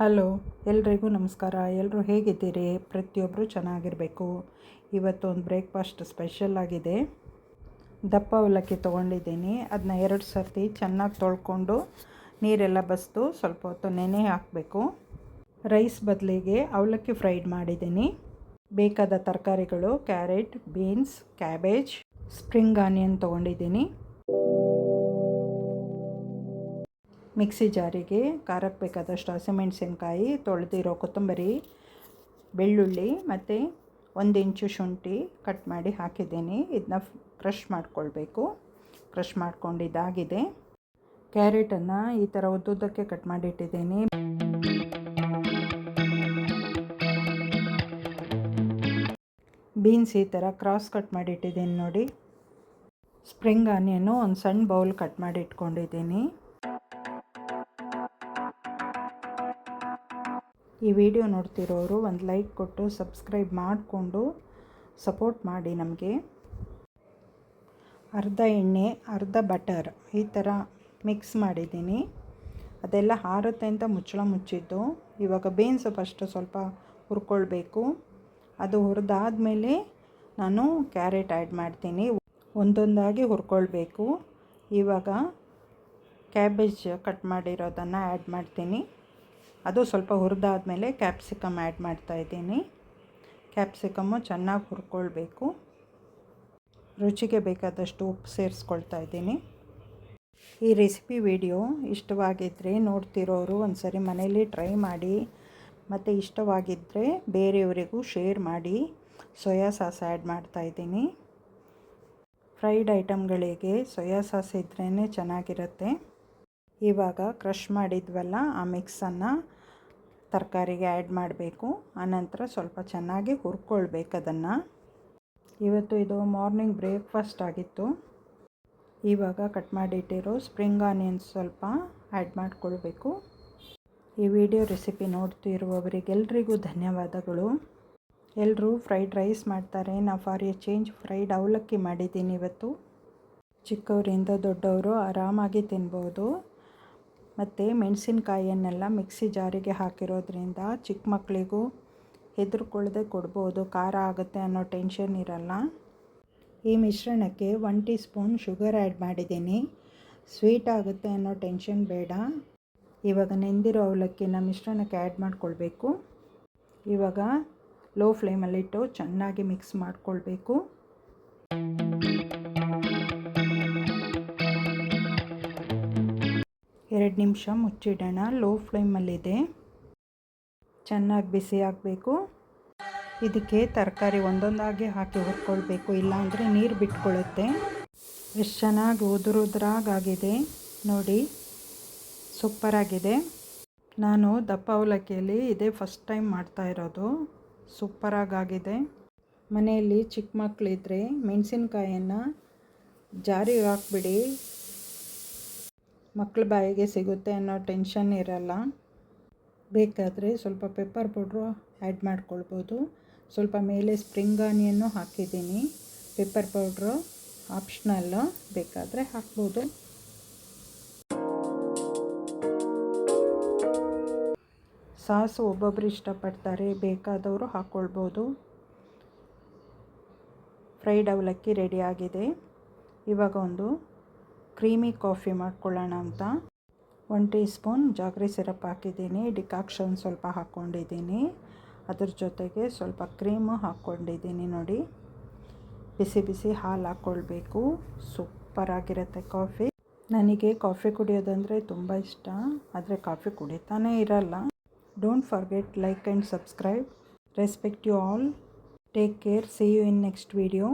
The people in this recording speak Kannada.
ಹಲೋ, ಎಲ್ರಿಗೂ ನಮಸ್ಕಾರ. ಎಲ್ಲರೂ ಹೇಗಿದ್ದೀರಿ? ಪ್ರತಿಯೊಬ್ಬರು ಚೆನ್ನಾಗಿರಬೇಕು. ಇವತ್ತು ಒಂದು ಬ್ರೇಕ್ಫಾಸ್ಟ್ ಸ್ಪೆಷಲ್ ಆಗಿದೆ. ದಪ್ಪ ಅವಲಕ್ಕಿ ತೊಗೊಂಡಿದ್ದೀನಿ. ಅದನ್ನ ಎರಡು ಸರ್ತಿ ಚೆನ್ನಾಗಿ ತೊಳ್ಕೊಂಡು ನೀರೆಲ್ಲ ಬಸ್ದು ಸ್ವಲ್ಪ ಹೊತ್ತು ನೆನೆ ಹಾಕಬೇಕು. ರೈಸ್ ಬದಲಿಗೆ ಅವಲಕ್ಕಿ ಫ್ರೈಡ್ ಮಾಡಿದ್ದೀನಿ. ಬೇಕಾದ ತರಕಾರಿಗಳು, carrot, beans, cabbage, spring onion ತೊಗೊಂಡಿದ್ದೀನಿ. ಮಿಕ್ಸಿ ಜಾರಿಗೆ ಖಾರಕ್ಕೆ ಬೇಕಾದಷ್ಟು ಹಸಿಮೆಣಸಿನ್ಕಾಯಿ, ತೊಳೆದಿರೋ ಕೊತ್ತಂಬರಿ, ಬೆಳ್ಳುಳ್ಳಿ ಮತ್ತು ಒಂದು ಇಂಚು ಶುಂಠಿ ಕಟ್ ಮಾಡಿ ಹಾಕಿದ್ದೀನಿ. ಇದನ್ನ ಕ್ರಷ್ ಮಾಡಿಕೊಳ್ಬೇಕು. ಕ್ರಷ್ ಮಾಡ್ಕೊಂಡಿದ್ದಾಗಿದೆ ಕ್ಯಾರೆಟನ್ನು ಈ ಥರ ಉದ್ದುದ್ದಕ್ಕೆ ಕಟ್ ಮಾಡಿಟ್ಟಿದ್ದೀನಿ ಬೀನ್ಸ್ ಈ ಥರ ಕ್ರಾಸ್ ಕಟ್ ಮಾಡಿಟ್ಟಿದ್ದೀನಿ ನೋಡಿ. ಸ್ಪ್ರಿಂಗ್ ಆನಿಯನ್ನು ಒಂದು ಸಣ್ಣ ಬೌಲ್ ಕಟ್ ಮಾಡಿ ಇಟ್ಕೊಂಡಿದ್ದೀನಿ. ಈ ವಿಡಿಯೋ ನೋಡ್ತಿರೋರು ಒಂದು ಲೈಕ್ ಕೊಟ್ಟು, ಸಬ್ಸ್ಕ್ರೈಬ್ ಮಾಡಿಕೊಂಡು ಸಪೋರ್ಟ್ ಮಾಡಿ ನಮಗೆ. ಅರ್ಧ ಎಣ್ಣೆ, ಅರ್ಧ ಬಟರ್ ಈ ಥರ ಮಿಕ್ಸ್ ಮಾಡಿದ್ದೀನಿ. ಅದೆಲ್ಲ ಹಾರುತ್ತೆ ಅಂತ ಮುಚ್ಚಳ ಮುಚ್ಚಿದ್ದು. ಇವಾಗ ಬೀನ್ಸ್ ಫಸ್ಟು ಸ್ವಲ್ಪ ಹುರ್ಕೊಳ್ಬೇಕು. ಅದು ಹುರಿದಾದ್ಮೇಲೆ ನಾನು ಕ್ಯಾರೆಟ್ ಆ್ಯಡ್ ಮಾಡ್ತೀನಿ. ಒಂದೊಂದಾಗಿ ಹುರ್ಕೊಳ್ಬೇಕು. ಇವಾಗ ಕ್ಯಾಬೇಜ್ ಕಟ್ ಮಾಡಿರೋದನ್ನು ಆ್ಯಡ್ ಮಾಡ್ತೀನಿ. ಅದು ಸ್ವಲ್ಪ ಹುರಿದಾದ್ಮೇಲೆ ಕ್ಯಾಪ್ಸಿಕಮ್ ಆ್ಯಡ್ ಮಾಡ್ತಾಯಿದ್ದೀನಿ ಕ್ಯಾಪ್ಸಿಕಮ್ಮು ಚೆನ್ನಾಗಿ ಹುರ್ಕೊಳ್ಬೇಕು. ರುಚಿಗೆ ಬೇಕಾದಷ್ಟು ಉಪ್ಪು ಸೇರಿಸ್ಕೊಳ್ತಾ ಇದ್ದೀನಿ. ಈ ರೆಸಿಪಿ ವಿಡಿಯೋ ಇಷ್ಟವಾಗಿದ್ದರೆ ನೋಡ್ತಿರೋರು ಒಂದು ಸರಿ ಮನೇಲಿ ಟ್ರೈ ಮಾಡಿ, ಮತ್ತು ಇಷ್ಟವಾಗಿದ್ದರೆ ಬೇರೆಯವರಿಗೂ ಶೇರ್ ಮಾಡಿ, ಸೋಯಾ ಸಾಸ್ ಆ್ಯಡ್ ಮಾಡ್ತಾಯಿದ್ದೀನಿ ಫ್ರೈಡ್ ಐಟಮ್ಗಳಿಗೆ ಸೋಯಾ ಸಾಸ್ ಇದ್ರೇ ಚೆನ್ನಾಗಿರುತ್ತೆ. ಇವಾಗ ಕ್ರಷ್ ಮಾಡಿದ್ವಲ್ಲ, ಆ ಮಿಕ್ಸನ್ನು ತರಕಾರಿಗೆ ಆ್ಯಡ್ ಮಾಡಬೇಕು. ಆನಂತರ ಸ್ವಲ್ಪ ಚೆನ್ನಾಗಿ ಹುರ್ಕೊಳ್ಬೇಕು ಅದನ್ನು. ಇವತ್ತು ಇದು ಮಾರ್ನಿಂಗ್ ಬ್ರೇಕ್ಫಾಸ್ಟ್ ಆಗಿತ್ತು. ಇವಾಗ ಕಟ್ ಮಾಡಿಟ್ಟಿರೋ ಸ್ಪ್ರಿಂಗ್ ಆನಿಯನ್ಸ್ ಸ್ವಲ್ಪ ಆ್ಯಡ್ ಮಾಡಿಕೊಳ್ಬೇಕು. ಈ ವಿಡಿಯೋ ರೆಸಿಪಿ ನೋಡ್ತಿರುವವರಿಗೆಲ್ಲರಿಗೂ ಧನ್ಯವಾದಗಳು. ಎಲ್ಲರೂ ಫ್ರೈಡ್ ರೈಸ್ ಮಾಡ್ತಾರೆ. ನಾ ಫಾರ್ ಎ ಚೇಂಜ್ ಫ್ರೈಡ್ ಅವಲಕ್ಕಿ ಮಾಡಿದ್ದೀನಿ ಇವತ್ತು. ಚಿಕ್ಕವರಿಂದ ದೊಡ್ಡವರು ಆರಾಮಾಗಿ ತಿನ್ಬೋದು. ಮತ್ತು ಮೆಣಸಿನಕಾಯಿಯನ್ನೆಲ್ಲ ಮಿಕ್ಸಿ ಜಾರಿಗೆ ಹಾಕಿರೋದ್ರಿಂದ ಚಿಕ್ಕ ಮಕ್ಕಳಿಗೂ ಹೆದರ್ಕೊಳ್ಳದೆ ಕೊಡ್ಬೋದು. ಖಾರ ಆಗುತ್ತೆ ಅನ್ನೋ ಟೆನ್ಷನ್ ಇರಲ್ಲ. ಈ ಮಿಶ್ರಣಕ್ಕೆ one teaspoon sugar add ಮಾಡಿದ್ದೀನಿ. ಸ್ವೀಟ್ ಆಗುತ್ತೆ ಅನ್ನೋ ಟೆನ್ಷನ್ ಬೇಡ. ಇವಾಗ ನೆಂದಿರೋ ಅವಲಕ್ಕಿನ ಮಿಶ್ರಣಕ್ಕೆ ಆ್ಯಡ್ ಮಾಡ್ಕೊಳ್ಬೇಕು. ಇವಾಗ ಲೋ ಫ್ಲೇಮಲ್ಲಿಟ್ಟು ಚೆನ್ನಾಗಿ ಮಿಕ್ಸ್ ಮಾಡಿಕೊಳ್ಬೇಕು. ಎರಡು ನಿಮಿಷ ಮುಚ್ಚಿಡೋಣ. ಲೋ ಫ್ಲೇಮಲ್ಲಿದೆ ಚೆನ್ನಾಗಿ ಬಿಸಿ ಆಗಬೇಕು. ಇದಕ್ಕೆ ತರಕಾರಿ ಒಂದೊಂದಾಗಿ ಹಾಕಿ ಹುರ್ಕೊಳ್ಬೇಕು. ಇಲ್ಲಾಂದರೆ ನೀರು ಬಿಟ್ಕೊಳ್ಳುತ್ತೆ ಎಷ್ಟು ಚೆನ್ನಾಗಿ ಉದುರುದ್ರಾಗಾಗಿದೆ ನೋಡಿ ಸೂಪರಾಗಿದೆ ನಾನು ದಪ್ಪ ಅವಲಕ್ಕಿಯಲ್ಲಿ ಇದೇ ಫಸ್ಟ್ ಟೈಮ್ ಮಾಡ್ತಾ ಇರೋದು. ಸೂಪರಾಗಾಗಿದೆ ಮನೆಯಲ್ಲಿ ಚಿಕ್ಕ ಮಕ್ಕಳಿದ್ರೆ ಮೆಣಸಿನ್ಕಾಯನ್ನು ಜಾರಿಗೆ ಹಾಕ್ಬಿಡಿ. ಮಕ್ಕಳ ಬಾಯಿಗೆ ಸಿಗುತ್ತೆ ಅನ್ನೋ ಟೆನ್ಷನ್ ಇರಲ್ಲ. ಬೇಕಾದರೆ ಸ್ವಲ್ಪ ಪೆಪ್ಪರ್ ಪೌಡ್ರು ಆ್ಯಡ್ ಮಾಡ್ಕೊಳ್ಬೋದು. ಸ್ವಲ್ಪ ಮೇಲೆ ಸ್ಪ್ರಿಂಗ್ ಆನಿಯನ್ನು ಹಾಕಿದ್ದೀನಿ. ಪೆಪ್ಪರ್ ಪೌಡ್ರು ಆಪ್ಷನಲ್ಲು ಬೇಕಾದರೆ ಹಾಕ್ಬೋದು. ಸಾಸು ಒಬ್ಬೊಬ್ಬರು ಇಷ್ಟಪಡ್ತಾರೆ, ಬೇಕಾದವರು ಹಾಕ್ಕೊಳ್ಬೋದು ಫ್ರೈಡ್ ಅವಲಕ್ಕಿ ರೆಡಿಯಾಗಿದೆ ಇವಾಗ ಒಂದು ಕ್ರೀಮಿ ಕಾಫಿ ಮಾಡ್ಕೊಳ್ಳೋಣ ಅಂತ. One teaspoon jaggery syrup ಹಾಕಿದ್ದೀನಿ. ಡಿಕಾಕ್ಷನ್ ಸ್ವಲ್ಪ ಹಾಕ್ಕೊಂಡಿದ್ದೀನಿ. ಅದ್ರ ಜೊತೆಗೆ ಸ್ವಲ್ಪ ಕ್ರೀಮು ಹಾಕ್ಕೊಂಡಿದ್ದೀನಿ ನೋಡಿ. ಬಿಸಿ ಬಿಸಿ ಹಾಲು ಹಾಕ್ಕೊಳ್ಬೇಕು. ಸೂಪರಾಗಿರುತ್ತೆ ಕಾಫಿ. ನನಗೆ ಕಾಫಿ ಕುಡಿಯೋದಂದರೆ ತುಂಬ ಇಷ್ಟ. ಆದರೆ ಕಾಫಿ ಕುಡಿತಾನೇ ಇರಲ್ಲ. Don't forget like and subscribe. Respect you all. Take care. See you in next video.